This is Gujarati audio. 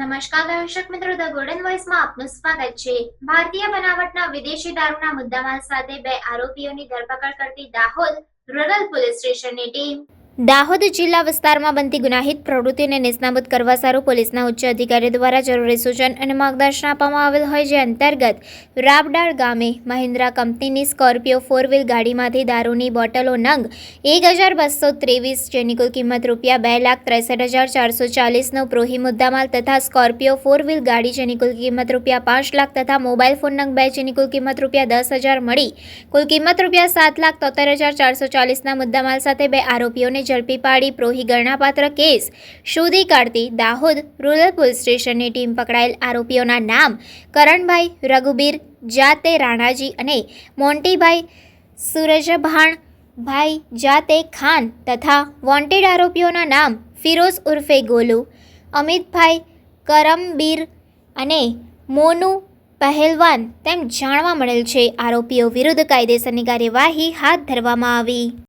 નમસ્કાર દર્શક મિત્રો, ધ ગોલ્ડન વોઇસમાં આપનું સ્વાગત છે. ભારતીય બનાવટના વિદેશી દારૂના મુદ્દામાલ સાથે બે આરોપીઓની ધરપકડ કરતી દાહોદ રૂરલ પોલીસ સ્ટેશનની ટીમ દાહોદ જિલ્લા વિસ્તારમાં બનતી ગુનાહિત પ્રવૃત્તિઓને નિષ્ણાબૂદ કરવા સારું પોલીસના ઉચ્ચ અધિકારીઓ દ્વારા જરૂરી સૂચન અને માર્ગદર્શન આપવામાં આવેલ હોય જે અંતર્ગત રાબડાળ ગામે મહિન્દ્રા કંપનીની સ્કોર્પિયો ફોર વ્હીલ ગાડીમાંથી દારૂની બોટલો નંગ એક હજાર બસો ત્રેવીસ, જેની કુલ કિંમત રૂપિયા બે લાખ ત્રેસઠ હજાર ચારસો ચાલીસનો પ્રોહી મુદ્દામાલ તથા સ્કોર્પિયો ફોર વ્હીલ ગાડી, જેની કુલ કિંમત રૂપિયા પાંચ લાખ તથા મોબાઈલ ફોન નંગ બે, જેની કુલ કિંમત રૂપિયા દસ હજાર મળી. કુલ કિંમત રૂપિયા સાત લાખ તોતેર હજાર ચારસો ચાલીસના મુદ્દામાલ સાથે બે આરોપીઓને ઝડપી પાડી પ્રોહી ગણનાપાત્ર કેસ. શોધી કાઢતી દાહોદ રૂરલ પોલીસ સ્ટેશનની ટીમ પકડાયેલ આરોપીઓના નામ કરણભાઈ રઘુબીર, જાતે રાણાજી અને મોન્ટીભાઈ સુરજભાણ, ભાઈ જાતે ખાન તથા વોન્ટેડ આરોપીઓના નામ ફિરોઝ ઉર્ફે ગોલુ, અમિતભાઈ કરમબીર અને મોનુ પહેલવાન તેમ જાણવા મળેલ છે. આરોપીઓ વિરુદ્ધ કાયદેસરની કાર્યવાહી હાથ ધરવામાં આવી.